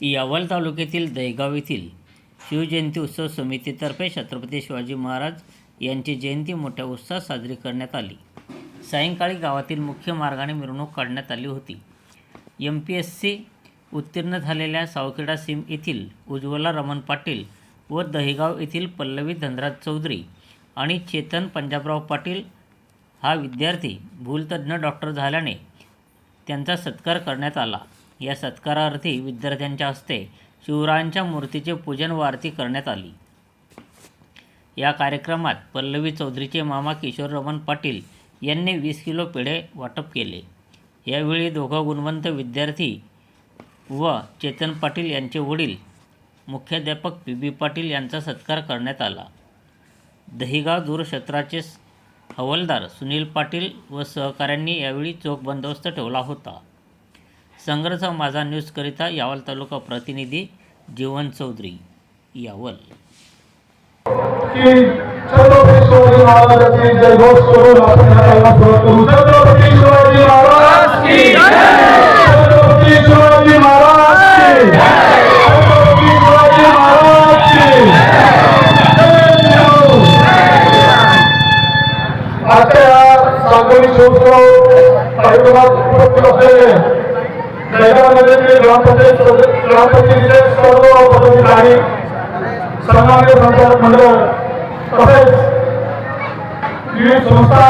यावल तालुक्यातील दहेगाव येथील शिवजयंती उत्सव समितीतर्फे छत्रपती शिवाजी महाराज यांची जयंती मोठ्या उत्साहात साजरी करण्यात आली. सायंकाळी गावातील मुख्य मार्गाने मिरवणूक काढण्यात आली होती. एम पी एस सी उत्तीर्ण झालेल्या सावखेडा सीम येथील उज्ज्वला रमण पाटील व दहेगाव येथील पल्लवी धनराज चौधरी आणि चेतन पंजाबराव पाटील हा विद्यार्थी भूलतज्ञ डॉक्टर झाल्याने त्यांचा सत्कार करण्यात आला. या सत्कारार्थी विद्यार्थ्यांच्या हस्ते शिवरायांच्या मूर्तीचे पूजन व आरती करण्यात आली. या कार्यक्रमात पल्लवी चौधरीचे मामा किशोर रमण पाटील यांनी वीस किलो पेढे वाटप केले. यावेळी दोघं गुणवंत विद्यार्थी व चेतन पाटील यांचे वडील मुख्याध्यापक पी बी पाटील यांचा सत्कार करण्यात आला. दहिगाव दूरक्षेत्राचे हवालदार सुनील पाटील व सहकाऱ्यांनी यावेळी चोख बंदोबस्त ठेवला होता. संघर्ष माझा न्यूजकरिता यावल तालुका प्रतिनिधी जीवन चौधरी यावल. आजच्या या सांगोली शिवोत्सव कार्यक्रमात उपस्थित असलेले ग्रामपंचायत ग्रामपंचायतीचे सर्व पदाधिकारी सन्मान्य संचालक मंडळ तसेच विविध संस्था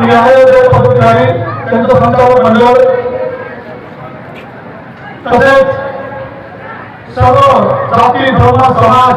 न्यायालय पदाधिकारी त्यांचं संचालक मंडळ. तसेच सर्व जाती धर्म समाज